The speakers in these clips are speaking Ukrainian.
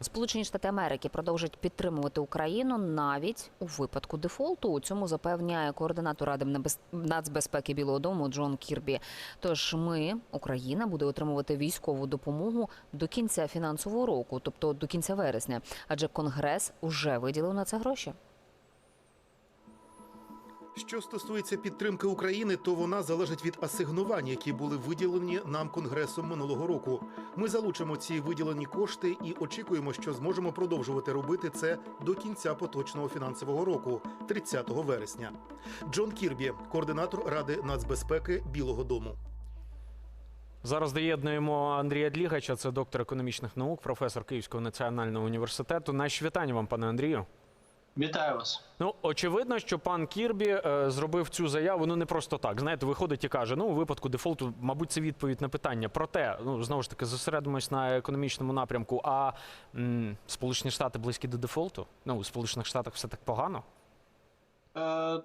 Сполучені Штати Америки продовжать підтримувати Україну навіть у випадку дефолту. У цьому запевняє координатор Ради нацбезпеки Білого Дому Джон Кірбі. Тож ми, Україна, буде отримувати військову допомогу до кінця фінансового року, тобто до кінця вересня, адже Конгрес уже виділив на це гроші. Що стосується підтримки України, то вона залежить від асигнувань, які були виділені нам конгресом минулого року. Ми залучимо ці виділені кошти і очікуємо, що зможемо продовжувати робити це до кінця поточного фінансового року, 30 вересня. Джон Кірбі, координатор Ради нацбезпеки Білого Дому. Зараз доєднуємо Андрія Длігача, це доктор економічних наук, професор Київського національного університету. Наші вітання вам, пане Андрію. Вітаю вас. Ну, очевидно, що пан Кірбі е, зробив цю заяву ну не просто так. Знаєте, виходить і каже: ну, у випадку дефолту, мабуть, це відповідь на питання. Проте, ну знову ж таки, зосередимось на економічному напрямку. А м, Сполучені Штати близькі до дефолту? Ну, у Сполучених Штатах все так погано. Е,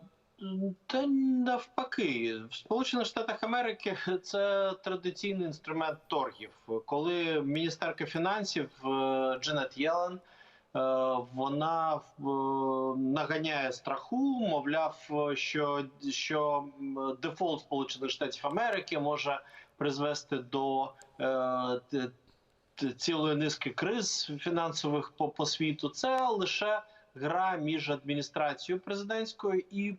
та навпаки, в Сполучених Штатах Америки це традиційний інструмент торгів. Коли міністерка фінансів е, Дженет Єлен вона е, наганяє страху, мовляв, що, що дефолт Сполучених Штатів Америки може призвести до е, цілої низки криз фінансових по, по світу. Це лише гра між адміністрацією президентською і е,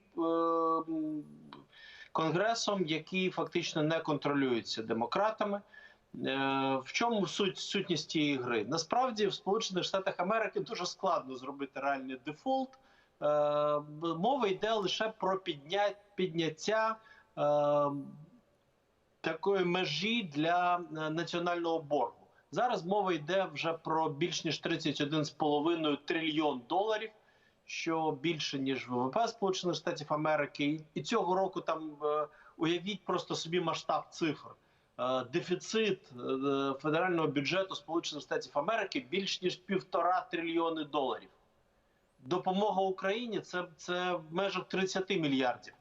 конгресом, який фактично не контролюється демократами. Е, в чому суть сутність цієї гри? Насправді в Сполучених Штатах Америки дуже складно зробити реальний дефолт. Е, мова йде лише про підня... підняття е, такої межі для національного боргу. Зараз мова йде вже про більш ніж 31,5 трильйон доларів, що більше ніж ВВП Сполучених Штатів Америки. І- цього року там уявіть просто собі масштаб цифр. Е, Дефіцит е, федерального бюджету Сполучених Штатів Америки більш ніж півтора трильйони доларів. Допомога Україні це, це в межах 30 мільярдів.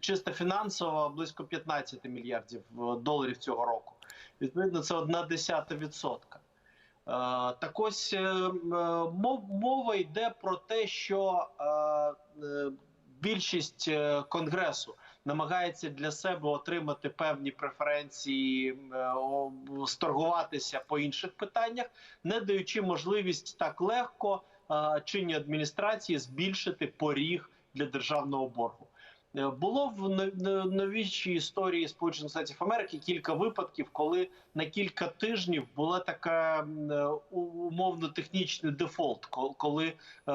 Чисто фінансово близько 15 мільярдів е, доларів цього року. Відповідно, це одна десята відсотка. Так ось мова йде про те, що більшість конгресу намагається для себе отримати певні преференції, е, сторгуватися по інших питаннях, не даючи можливість так легко е, чинній адміністрації збільшити поріг для державного боргу. Е, Було в но- но- новішій історії Сполучених Штатів Америки кілька випадків, коли на кілька тижнів була така м, е, у- умовно-технічний дефолт, коли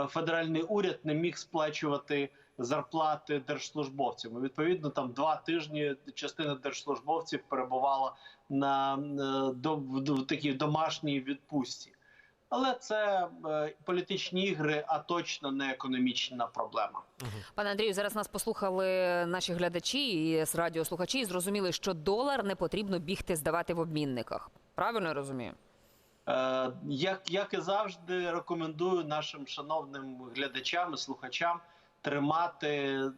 федеральний уряд не міг сплачувати зарплати держслужбовцям. І, Відповідно, там два тижні частина держслужбовців перебувала на е, до в, в такій домашній відпустці. Але це е, політичні ігри, а точно не економічна проблема. Пане Андрію, зараз нас послухали наші глядачі і з радіослухачі і зрозуміли, що долар не потрібно бігти здавати в обмінниках. Правильно я розумію? Е, як, як і завжди, рекомендую нашим шановним глядачам і слухачам тримати е,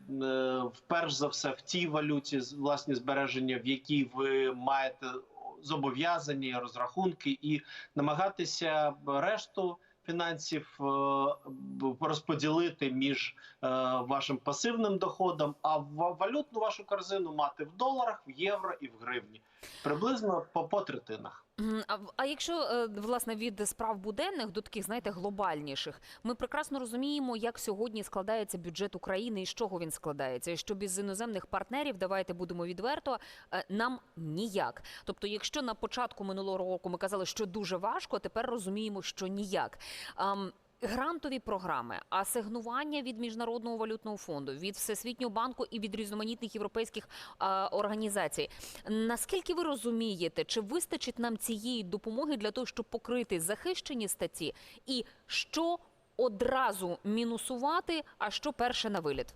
вперш за все в тій валюті власні збереження, в якій ви маєте зобов'язання, розрахунки, і намагатися решту фінансів е, розподілити між е, вашим пасивним доходом, а валютну вашу корзину мати в доларах, в євро і в гривні. Приблизно по, по третинах. А, а якщо е, власне від справ буденних до таких, знаєте, глобальніших, ми прекрасно розуміємо, як сьогодні складається бюджет України і з чого він складається, і що без іноземних партнерів, давайте будемо відверто, е, нам ніяк. Тобто, якщо на початку минулого року ми казали, що дуже важко, тепер розуміємо, що ніяк. Грантові програми, асигнування від міжнародного валютного фонду, від всесвітнього банку і від різноманітних європейських а, організацій. Наскільки ви розумієте, чи вистачить нам цієї допомоги для того, щоб покрити захищені статті, і що одразу мінусувати, а що перше на виліт?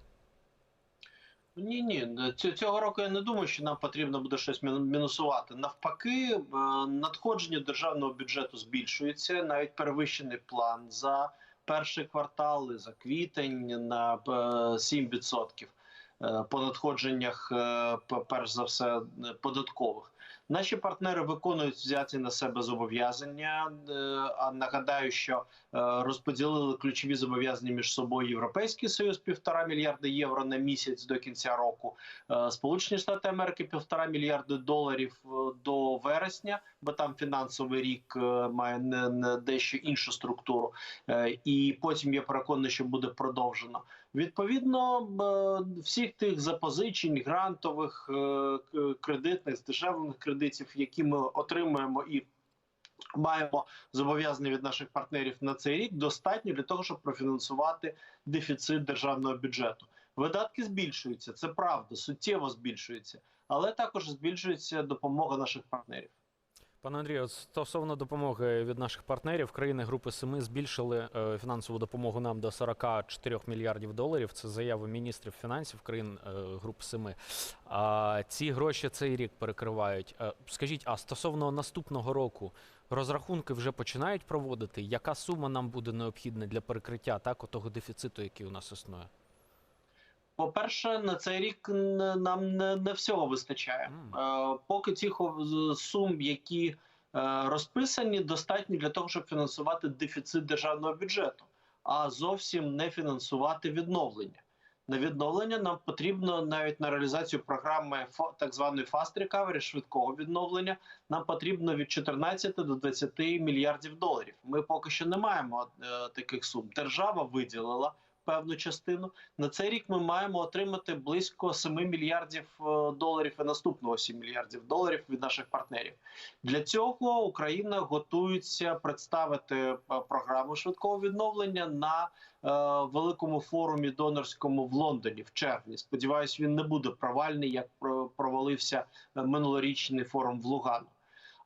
Ні, ні, цього року я не думаю, що нам потрібно буде щось міну- мінусувати. Навпаки, е, надходження державного бюджету збільшується, навіть перевищений план за перший квартал і за квітень на е, 7% е, по надходженнях, е, перш за все, е, податкових. Наші партнери виконують взяті на себе зобов'язання. Е, А нагадаю, що е, розподілили ключові зобов'язання між собою Європейський Союз півтора мільярда євро на місяць до кінця року. е, Сполучені Штати Америки півтора мільярди доларів до вересня, бо там фінансовий рік має не, дещо іншу структуру. І потім я переконаний, що буде продовжено. Відповідно, всіх тих запозичень, грантових, е, кредитних, здешевлених кредитів, які ми отримуємо і маємо зобов'язання від наших партнерів на цей рік, достатньо для того, щоб профінансувати дефіцит державного бюджету. Видатки збільшуються, це правда, суттєво збільшуються, але також збільшується допомога наших партнерів. Пане Андрію, стосовно допомоги від наших партнерів, країни Групи Семи збільшили е, фінансову допомогу нам до 44 мільярдів доларів. Це заяви міністрів фінансів країн е, Групи Семи. А ці гроші цей рік перекривають. Е, скажіть, а стосовно наступного року розрахунки вже починають проводити? Яка сума нам буде необхідна для перекриття так, того дефіциту, який у нас існує? По-перше, на цей рік нам не, не всього вистачає. Е, поки цих сум, які е, розписані, достатньо для того, щоб фінансувати дефіцит державного бюджету, а зовсім не фінансувати відновлення. На відновлення нам потрібно навіть на реалізацію програми так званої Fast Recovery, швидкого відновлення. Нам потрібно від 14 до 20 мільярдів доларів. Ми поки що не маємо е, таких сум. Держава виділила певну частину. На цей рік ми маємо отримати близько 7 мільярдів е, доларів і наступного 7 мільярдів доларів від наших партнерів. Для цього Україна готується представити е, програму швидкого відновлення на е, великому форумі донорському в Лондоні в червні. Сподіваюсь, він не буде провальний, як про- провалився минулорічний форум в Лугану.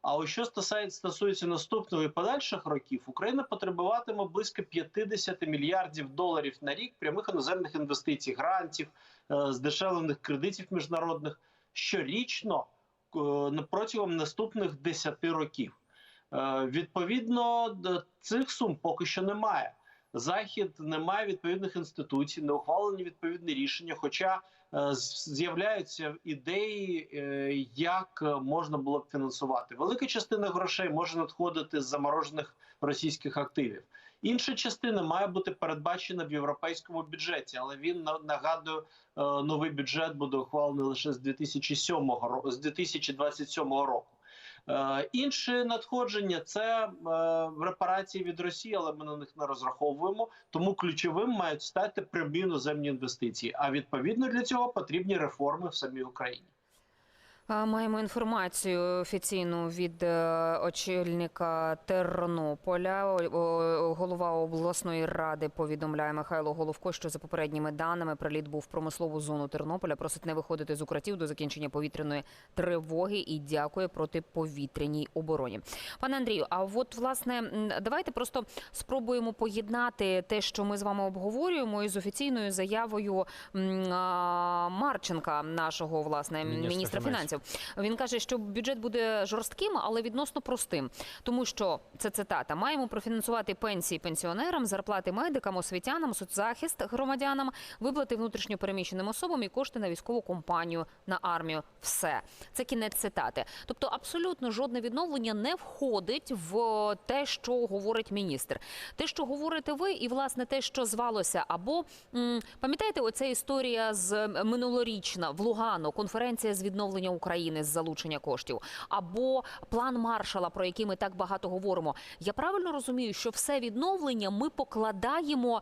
А ось що стосується, наступного і подальших років, Україна потребуватиме близько 50 мільярдів доларів на рік прямих іноземних інвестицій, грантів, е, здешевлених кредитів міжнародних щорічно е, протягом наступних 10 років. Е, Відповідно, цих сум поки що немає. Захід не має відповідних інституцій, не ухвалені відповідні рішення. Хоча е, з'являються ідеї, е, як можна було б фінансувати. Велика частина грошей може надходити з заморожених російських активів. Інша частина має бути передбачена в європейському бюджеті, але він на- нагадую, е, новий бюджет буде ухвалений лише з 2007 року, з 2027 року. Е, Інші надходження це е, репарації від Росії, але ми на них не розраховуємо. Тому ключовим мають стати прямі іноземні інвестиції. А відповідно для цього потрібні реформи в самій Україні. Маємо інформацію офіційну від е, очільника Тернополя. Голова обласної ради повідомляє Михайло Головко, що за попередніми даними приліт був в промислову зону Тернополя. Просить не виходити з укриттів до закінчення повітряної тривоги і дякує протиповітряній обороні. Пане Андрію, а от власне давайте просто спробуємо поєднати те, що ми з вами обговорюємо, із офіційною заявою Марченка, нашого власне міністра фінансів. Фінансів. Він каже, що бюджет буде жорстким, але відносно простим, тому що це цитата: маємо профінансувати пенсії пенсіонерам, зарплати медикам, освітянам, соцзахист громадянам, виплати внутрішньо переміщеним особам і кошти на військову компанію на армію. Все це кінець цитати. Тобто, абсолютно жодне відновлення не входить в те, що говорить міністр. Те, що говорите ви, і власне те, що звалося, або пам'ятаєте, оця історія з минулорічна в Лугану, конференція з відновлення України з залучення коштів, або план Маршала, про який ми так багато говоримо. Я правильно розумію, що все відновлення ми покладаємо,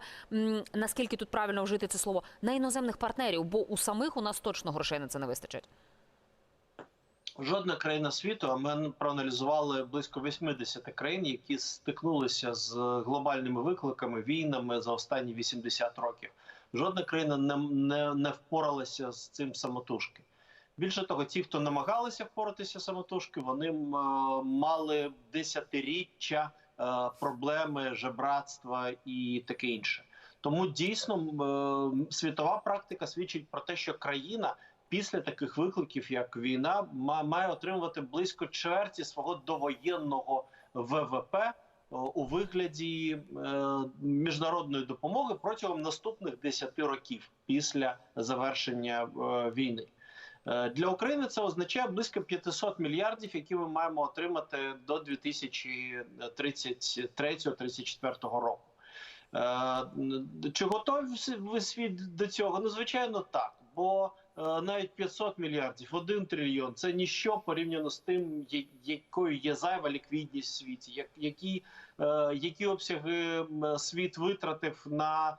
наскільки тут правильно вжити це слово, на іноземних партнерів, бо у самих у нас точно грошей на це не вистачить. Жодна країна світу, а ми проаналізували близько 80 країн, які стикнулися з глобальними викликами, війнами за останні 80 років. Жодна країна не, не, не впоралася з цим самотужки. Більше того, ті, хто намагалися впоратися самотужки, вони е, мали десятиріччя е, проблеми, жебратства і таке інше. Тому дійсно е, світова практика свідчить про те, що країна після таких викликів, як війна, ма- має отримувати близько чверті свого довоєнного ВВП у вигляді міжнародної допомоги протягом наступних 10 років після завершення війни. Е, Для України це означає близько 500 мільярдів, які ми маємо отримати до 2033-2034 року. Е, Чи готові ви світ до цього? Ну, звичайно, так. Бо е, навіть 500 мільярдів, 1 трильйон це ніщо порівняно з тим, якою є зайва ліквідність в світі, як- які, які обсяги світ витратив на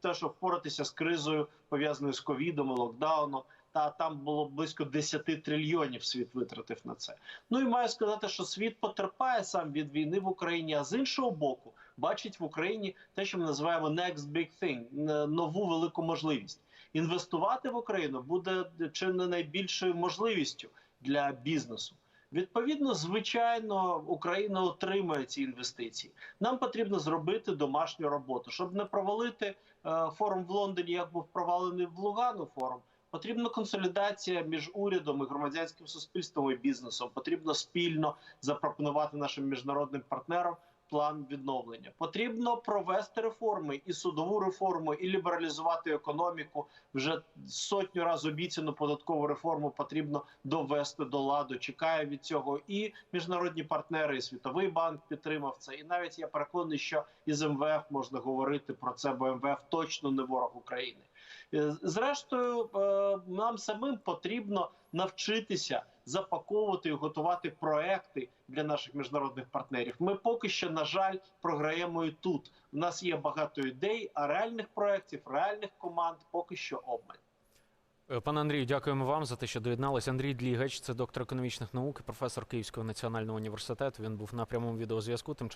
те, щоб впоратися з кризою, пов'язаною з ковідом і локдауном. Та там було близько 10 трильйонів світ витратив на це. Ну і маю сказати, що світ потерпає сам від війни в Україні, а з іншого боку, бачить в Україні те, що ми називаємо next big thing, нову велику можливість. Інвестувати в Україну буде чи не найбільшою можливістю для бізнесу. Відповідно, звичайно, Україна отримає ці інвестиції. Нам потрібно зробити домашню роботу, щоб не провалити е, форум в Лондоні, як був провалений в Лугану форум. Потрібна консолідація між урядом і громадянським суспільством і бізнесом. Потрібно спільно запропонувати нашим міжнародним партнерам план відновлення. Потрібно провести реформи і судову реформу, і лібералізувати економіку. Вже сотню разів обіцяну податкову реформу потрібно довести до ладу. Чекає від цього і міжнародні партнери, і світовий банк підтримав це. І навіть я переконаний, що із МВФ можна говорити про це, бо МВФ точно не ворог України. Е, Зрештою, е, нам самим потрібно навчитися запаковувати і готувати проекти для наших міжнародних партнерів. Ми поки що, на жаль, програємо і тут. У нас є багато ідей, а реальних проєктів, реальних команд поки що обмаль. Е, Пане Андрію, дякуємо вам за те, що доєдналися. Андрій Длігач, це доктор економічних наук, і професор Київського національного університету. Він був на прямому відеозв'язку. Тим